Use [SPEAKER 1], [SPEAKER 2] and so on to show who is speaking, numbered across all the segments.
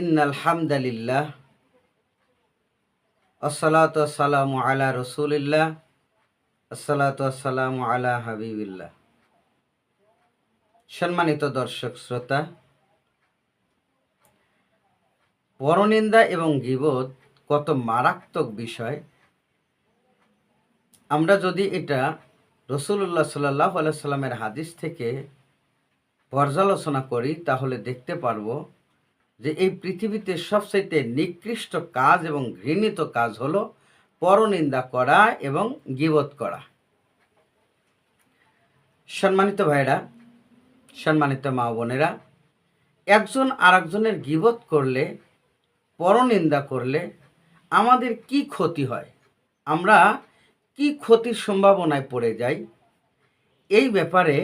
[SPEAKER 1] In আলহামদুলিল্লাহ আসসালাতু আসসালামু আলা রসুলিল্লাহ, আসসালাতু আসসালামু আলা হাবিবিল্লাহ। সম্মানিত দর্শক শ্রোতা, পরনিন্দা এবং গিবত কত মারাত্মক বিষয়। আমরা যদি এটা রসুল্লাহ সাল্লাহ সাল্লামের হাদিস থেকে পর্যালোচনা করি, তাহলে দেখতে পারব যে এই পৃথিবীতে সবচাইতে নিকৃষ্ট কাজ এবং ঘৃণিত কাজ হলো পরনিন্দা করা এবং গিবত করা। সম্মানিত ভাইরা সম্মানিত মা বোনেরা, একজন আরেকজনের গিবত করলে, পরনিন্দা করলে আমাদের কি ক্ষতি হয়? আমরা কি ক্ষতির সম্ভাবনায় পড়ে যাই? এই ব্যাপারে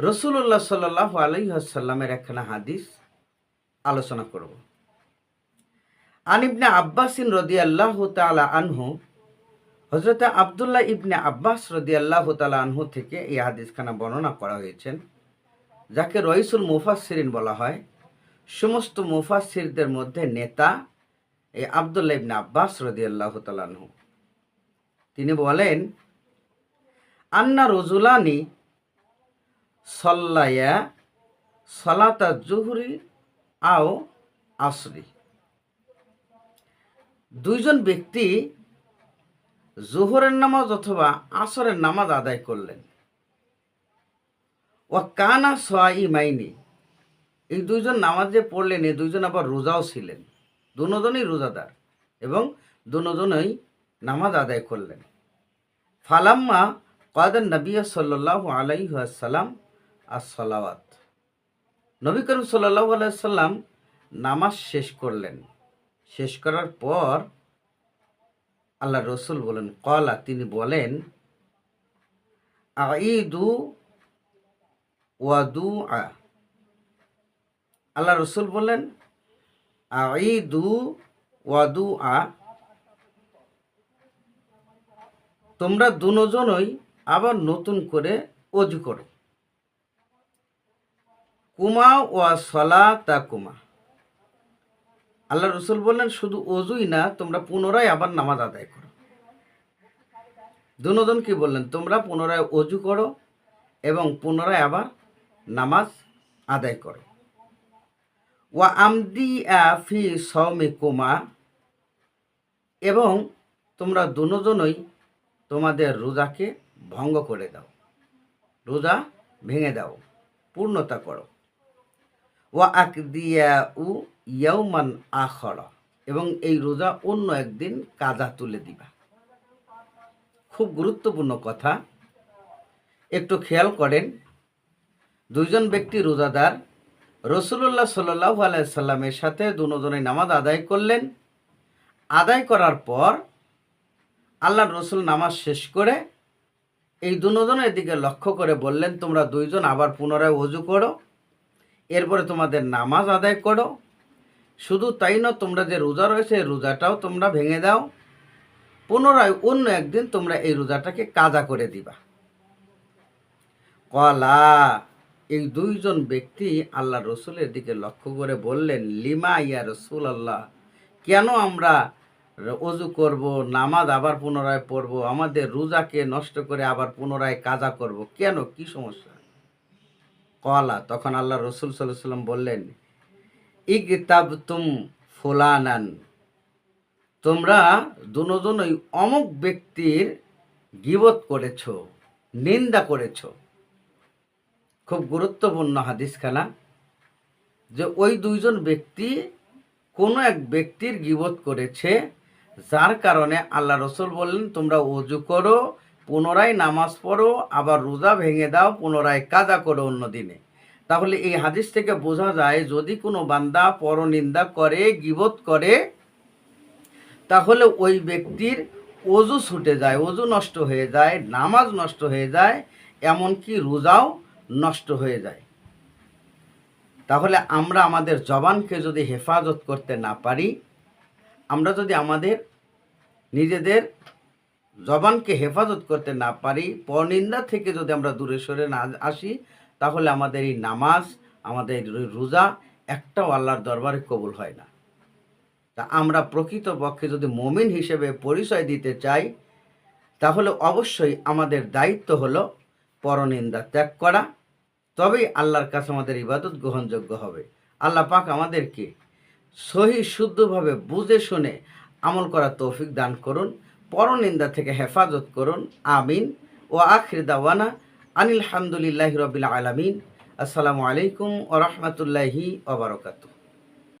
[SPEAKER 1] রসুল্লাহ সাল্লাহ আলহিহাসাল্লামের একখানা হাদিস আলোচনা করব। আনিবনে আব্বাসিন রদি আল্লাহ তালা আনহু হজরত আবদুল্লাহ ইবনে আব্বাস রদি আল্লাহ তালা আনহু থেকে এই হাদিসখানা বর্ণনা করা হয়েছেন যাকে রইসুল মুফাসিরিন বলা হয়। সমস্ত মুফাসিরদের মধ্যে নেতা এই আবদুল্লাহ ইবনে আব্বাস রদি আল্লাহ আনহু। তিনি বলেন, আন্না রজুলানি সল্লায়া সলাতা জুহরি আও আসরি। দুইজন ব্যক্তি জোহরের নামাজ অথবা আসরের নামাজ আদায় করলেন। ও কানা সোয়াই মাইনি এই দুইজন নামাজে পড়লেন, এই দুইজন আবার রোজাও ছিলেন। দুজনই রোজাদার এবং দুজনই নামাজ আদায় করলেন। ফালাম্মা কাদান নবিয়া সাল্লাহ আলাইসাল্লাম আর সলাওয়াত নবী করিম সাল্লাহ আলাইসাল্লাম নামাজ শেষ করলেন। শেষ করার পর আল্লাহ রসুল বলেন কলা তিনি বলেন আইদু ওয়াদু আ আল্লাহ রসুল বলেন আইদু ওয়াদু আ তোমরা দুজনই আবার নতুন করে অজু করো। কুমা ওয়া সলা তা কুমা আল্লাহ রসুল বললেন, শুধু অজুই না, তোমরা পুনরায় আবার নামাজ আদায় করো। দুজন কি বললেন, তোমরা পুনরায় অজু করো এবং পুনরায় আবার নামাজ আদায় করো। ওয়া আমদি ফি সৌমি কুমা এবং তোমরা দুজনই তোমাদের রোজাকে ভঙ্গ করে দাও। রোজা ভেঙে দাও, পূর্ণতা করো। ওয়া আকদিয়া উ ইয়াউমান আখর, এবং এই রোজা অন্য একদিন কাজা তুলে দিবা। খুব গুরুত্বপূর্ণ কথা। একটু খেয়াল করেন, দুইজন ব্যক্তি রোজাদার রসুল্লাহ সাল্লাহ আলাইসাল্লামের সাথে দুজনে নামাজ আদায় করলেন। আদায় করার পর আল্লাহ রসুল নামাজ শেষ করে এই দুজনের দিকে লক্ষ্য করে বললেন, তোমরা দুইজন আবার পুনরায় অজু করো। এরপরে তোমাদের নামাজ আদায় করো। শুধু তাই না তোমরা যে রোজা রয়েছে রোজাটাও তোমরা ভেঙে দাও। পুনরায় অন্য একদিন তোমরা এই রোজাটাকে কাজা করে দিবা। কলা, এই দুইজন ব্যক্তি আল্লাহ রসুলের দিকে লক্ষ্য করে বললেন, লিমা ইয়া রসুল আল্লাহ কেন আমরা অজু করব, নামাজ আবার পুনরায় পড়ব, আমাদের রোজাকে নষ্ট করে আবার পুনরায় কাজা করব? কেন? কি সমস্যা? কলা, তখন আল্লাহ রসুল সাল্লাম বললেন ইগতাব তুম ফুলানান। তোমরা দুজনই অমুক ব্যক্তির গিবত করেছ, নিন্দা করেছ। খুব গুরুত্বপূর্ণ হাদিসখানা যে ওই দুইজন ব্যক্তি কোনো এক ব্যক্তির গিবত করেছে, যার কারণে আল্লাহ রসুল বললেন, তোমরা অজু করো পুনরায় নামাজ পড়ো, আবার রোজা ভেঙে দাও, পুনরায় কাজা করো অন্য দিনে। তাহলে এই হাদিস থেকে বোঝা যায়, যদি কোনো বান্দা পরনিন্দা করে, গিবত করে, তাহলে ওই ব্যক্তির অজু ছুটে যায় অজু নষ্ট হয়ে যায়, নামাজ নষ্ট হয়ে যায়, এমনকি রোজাও নষ্ট হয়ে যায়। তাহলে আমরা আমাদের জবানকে যদি হেফাজত করতে না পারি, আমরা যদি আমাদের নিজেদের জবানকে হেফাজত করতে না পারি, পরনিন্দা থেকে যদি আমরা দূরে সরে না আসি, তাহলে আমাদের এই নামাজ, আমাদের রোজা একটাও আল্লাহর দরবারে কবুল হয় না। তা আমরা প্রকৃত পক্ষে যদি মমিন হিসেবে পরিচয় দিতে চাই, তাহলে অবশ্যই আমাদের দায়িত্ব হলো পরনিন্দা ত্যাগ করা। তবেই আল্লাহর কাছে আমাদের ইবাদত গ্রহণযোগ্য হবে। আল্লাহ পাক আমাদেরকে সহি, শুদ্ধভাবে বুঝে শুনে আমল করার তৌফিক দান করুন। পরনিন্দা থেকে হেফাজত করুন, আমিন। ও আখির দাওয়ানা আনিল রবিল আলমিন। আসসালামু আলাইকুম ও রহমতুল্লাহি ওবরকাতু